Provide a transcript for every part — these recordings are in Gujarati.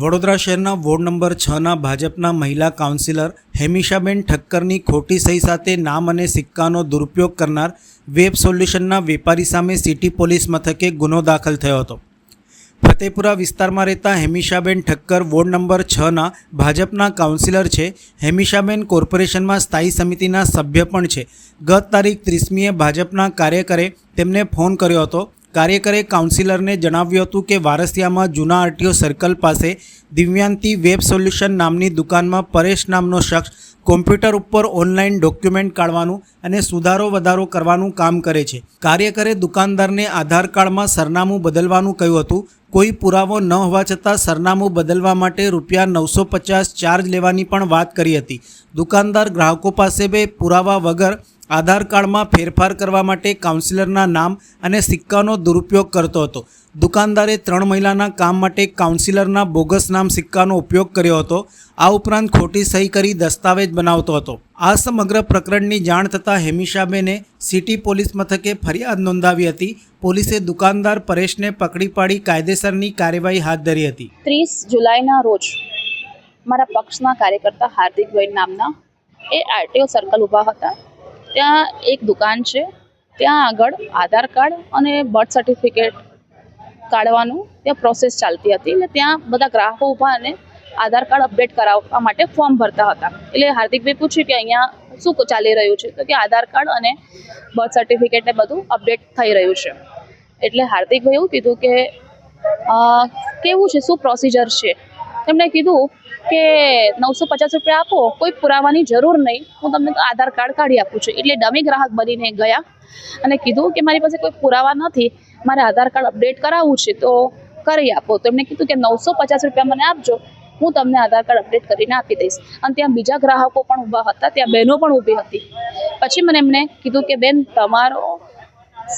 વડોદરા શહેરના વોર્ડ નંબર છના ભાજપના મહિલા કાઉન્સિલર હેમિશાબેન ઠક્કરની ખોટી સહી સાથે નામ અને સિક્કાનો દુરુપયોગ કરનાર વેબ સોલ્યુશનના વેપારી સામે સિટી પોલીસ મથકે ગુનો દાખલ થયો હતો. ફતેપુરા વિસ્તારમાં રહેતા હેમિશાબેન ઠક્કર વોર્ડ નંબર છના ભાજપના કાઉન્સિલર છે. હેમિશાબેન કોર્પોરેશનમાં સ્થાયી સમિતિના સભ્ય પણ છે. ગત તારીખ ત્રીસમીએ ભાજપના કાર્યકરે તેમને ફોન કર્યો હતો. કાર્યકરે કાઉન્સિલરને જણાવ્યું હતું કે વારસિયામાં જૂના આરટીઓ સર્કલ પાસે દિવ્યાંતિ વેબ સોલ્યુશન નામની દુકાનમાં પરેશ નામનો શખ્સ કોમ્પ્યુટર ઉપર ઓનલાઈન ડોક્યુમેન્ટ કાઢવાનું અને સુધારો વધારો કરવાનું કામ કરે છે. કાર્યકરે દુકાનદારને આધાર કાર્ડમાં સરનામું બદલવાનું કહ્યું હતું. કોઈ પુરાવો ન હોવા છતાં સરનામું બદલવા માટે રૂપિયા નવસો પચાસ ચાર્જ લેવાની પણ વાત કરી હતી. દુકાનદાર ગ્રાહકો પાસે બે પુરાવા વગર આધાર કાર્ડમાં ફેરફાર કરવા માટે કાઉન્સિલરના નામ અને સિક્કાનો દુરુપયોગ કરતો હતો. દુકાનદારે ત્રણ મહિલાના કામ માટે કાઉન્સિલરના બોગસ નામ સિક્કાનો ઉપયોગ કર્યો હતો. આ ઉપરાંત ખોટી સહી કરી દસ્તાવેજ બનાવતો હતો. આ સમગ્ર પ્રકરણની જાણ થતાં હેમિશાબેને સિટી પોલીસ મથકે ફરિયાદ નોંધાવી હતી. પોલીસે દુકાનદાર પરેશને પકડી પાડી કાયદેસરની કાર્યવાહી હાથ ધરી હતી. ત્રીસ જુલાઈના રોજ મારા પક્ષના કાર્યકર્તા હાર્દિકભાઈ નામના એ આરટીઓ સર્કલ ઊભા હતા. ત્યાં એક દુકાન છે. ત્યાં આગળ આધાર કાર્ડ અને બર્થ સર્ટિફિકેટ કાઢવાનું ત્યાં પ્રોસેસ ચાલતી હતી એટલે ત્યાં બધા ગ્રાહકો ઊભા અને આધાર કાર્ડ અપડેટ કરાવવા માટે ફોર્મ ભરતા હતા. એટલે હાર્દિકભાઈ પૂછ્યું કે અહીંયા શું ચાલી રહ્યું છે? તો કે આધાર કાર્ડ અને બર્થ સર્ટિફિકેટ ને બધું અપડેટ થઈ રહ્યું છે. એટલે હાર્દિકભાઈ એવું કીધું કે કેવું છે? શું પ્રોસિજર છે? તેમણે કીધું કે નવસો પચાસ રૂપિયા આપો, કોઈ પુરાવાની જરૂર નહીં. હું તમને આધાર કાર્ડ કાઢી આપું છું. એટલે ડમી ગ્રાહક બનીને ગયા અને કીધું કે મારી પાસે કોઈ પુરાવા નથી, મારે આધાર કાર્ડ અપડેટ કરાવવું છે તો કરી આપો. તો એમણે કીધું કે નવસો પચાસ રૂપિયા મને આપજો, હું તમને આધાર કાર્ડ અપડેટ કરીને આપી દઈશ. અને ત્યાં બીજા ગ્રાહકો પણ ઊભા હતા, ત્યાં બહેનો પણ ઊભી હતી. પછી મને એમણે કીધું કે બેન, તમારો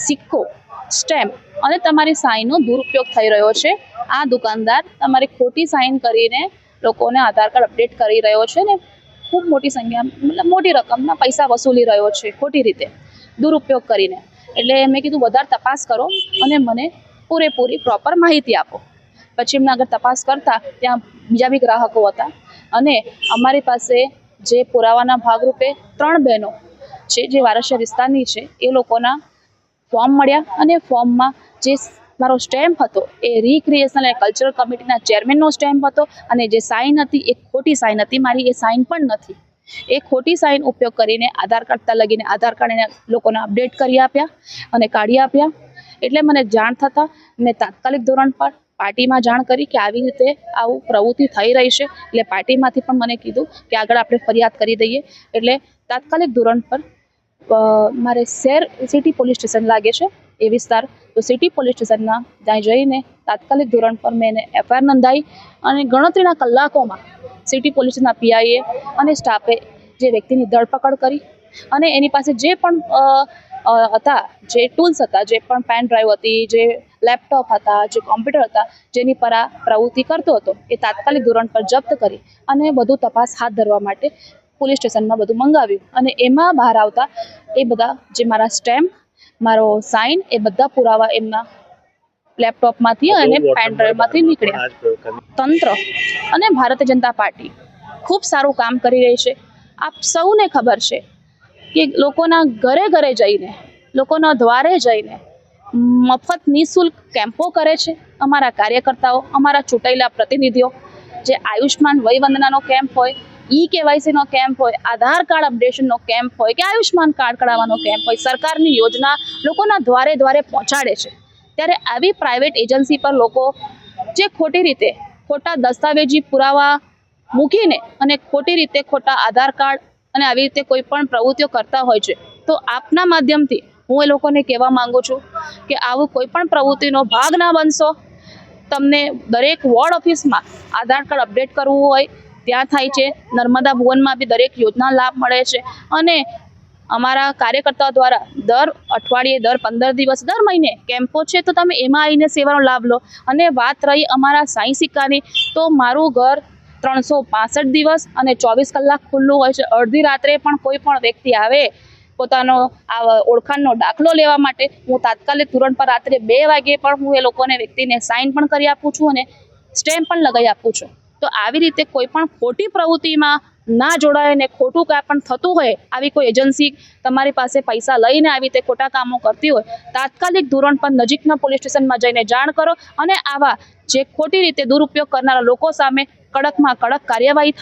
સિક્કો, સ્ટેમ્પ અને તમારી સાઈનનો દુરુપયોગ થઈ રહ્યો છે. આ દુકાનદાર તમારી ખોટી સાઈન કરીને લોકોને આધાર કાર્ડ અપડેટ કરી રહ્યો છે ને ખૂબ મોટી સંખ્યા, મતલબ મોટી રકમના પૈસા વસૂલી રહ્યો છે ખોટી રીતે, દુરુપયોગ કરીને. એટલે મેં કીધું વધારે તપાસ કરો અને મને પૂરેપૂરી પ્રોપર માહિતી આપો. પછી એમને આગળ તપાસ કરતા ત્યાં બીજા બી ગ્રાહકો હતા અને અમારી પાસે જે પુરાવાના ભાગરૂપે ત્રણ બહેનો છે, જે વારસિયા વિસ્તારની છે, એ લોકોના ફોર્મ મળ્યા અને ફોર્મમાં જે મારો સ્ટેમ્પ હતો. એ રિક્રિએશનલ અને કલ્ચરલ કમિટીના ચેરમેનનો સ્ટેમ્પ હતો અને જે સાઇન હતી એ ખોટી સાઇન હતી, મારી એ સાઇન પણ નથી. એ ખોટી સાઇન ઉપયોગ કરીને આધાર કાર્ડ તા લગીને આધાર કાર્ડ એને લોકોને અપડેટ કરી આપ્યા અને કાઢી આપ્યા. એટલે મને જાણ થતાં મેં તાત્કાલિક ધોરણ પર પાર્ટીમાં જાણ કરી કે આવી રીતે આવું પ્રવૃત્તિ થઈ રહી છે. એટલે પાર્ટીમાંથી પણ મને કીધું કે આગળ આપણે ફરિયાદ કરી દઈએ. એટલે તાત્કાલિક ધોરણ પર મારે શહેર સિટી પોલીસ સ્ટેશન લાગે છે. એ વિસ્તાર. તો સિટી પોલીસ સ્ટેશનના ત્યાં જઈને તાત્કાલિક ધોરણ પર મેં એને એફઆઈઆર નોંધાવી અને ગણતરીના કલાકોમાં સિટી પોલીસ સ્ટેશનના પીઆઈએ અને સ્ટાફે જે વ્યક્તિની ધરપકડ કરી અને એની પાસે જે પણ હતા, જે ટૂલ્સ હતા, જે પણ પેન ડ્રાઈવ હતી, જે લેપટોપ હતા, જે કોમ્પ્યુટર હતા, જેની પર આ પ્રવૃત્તિ કરતો હતો, એ તાત્કાલિક ધોરણ પર જપ્ત કરી અને બધું તપાસ હાથ ધરવા માટે પોલીસ સ્ટેશનમાં બધું મંગાવ્યું. અને એમાં બહાર આવતા એ બધા જે મારા સ્ટેમ્પ મારો સાઇન એ બધા પુરાવા એમના લેપટોપમાંથી અને પેનડ્રાઈવમાંથી નીકળ્યા. તંત્ર અને ભારતીય જનતા પાર્ટી ખૂબ સારું કામ કરી રહી છે. આપ સૌને ખબર છે કે લોકોના ઘરે ઘરે જઈને લોકોના દ્વારે જઈને મફત નિઃશુલ્ક કેમ્પો કરે છે. અમારા કાર્યકર્તાઓ અમારા ચૂંટાયેલા પ્રતિનિધિઓ જે આયુષ્માન વયવંદનાનો કેમ્પ હોય ઈ કેવાયસીનો કેમ્પ હોય, આધાર કાર્ડ અપડેશનનો કેમ્પ હોય કે આયુષ્યમાન કાર્ડ કઢાવવાનો કેમ્પ હોય, સરકારની યોજના લોકોના દ્વારે દ્વારે પહોંચાડે છે. ત્યારે આવી પ્રાઇવેટ એજન્સી પર લોકો જે ખોટી રીતે ખોટા દસ્તાવેજી પુરાવા મૂકીને અને ખોટી રીતે ખોટા આધાર કાર્ડ અને આવી રીતે કોઈ પણ પ્રવૃત્તિઓ કરતા હોય છે, તો આપના માધ્યમથી હું એ લોકોને કહેવા માંગુ છું કે આવું કોઈ પણ પ્રવૃત્તિનો ભાગ ના બનશો. તમને દરેક વોર્ડ ઓફિસમાં આધાર કાર્ડ અપડેટ કરવું હોય ત્યાં થાય છે. નર્મદા ભુવનમાં બી દરેક યોજના લાભ મળે છે. અને અમારા કાર્યકર્તાઓ દ્વારા દર અઠવાડિયે, દર પંદર દિવસ, દર મહિને કેમ્પો છે તો તમે એમાં આવીને સેવાનો લાભ લો. અને વાત રહી અમારા સાઈ સિક્કાની, તો મારું ઘર ત્રણસો પાસઠ દિવસ અને ચોવીસ કલાક ખુલ્લું હોય છે. અડધી રાત્રે પણ કોઈ પણ વ્યક્તિ આવે પોતાનો આ ઓળખાણનો દાખલો લેવા માટે, હું તાત્કાલિક ધોરણ પર રાત્રે બે વાગે પણ હું એ લોકોને વ્યક્તિને સાઇન પણ કરી આપું છું અને સ્ટેમ્પ પણ લગાવી આપું છું. તો આવી રીતે કોઈ પણ ખોટી પ્રવૃત્તિમાં ના જોડાય ને ખોટું કાંઈ પણ થતું હોય, આવી કોઈ એજન્સી તમારી પાસે પૈસા લઈને આવી રીતે ખોટા કામો કરતી હોય, તાત્કાલિક ધોરણ પર નજીકના પોલીસ સ્ટેશનમાં જઈને જાણ કરો અને આવા જે ખોટી રીતે દુરુપયોગ કરનારા લોકો સામે કડકમાં કડક કાર્યવાહી થાય.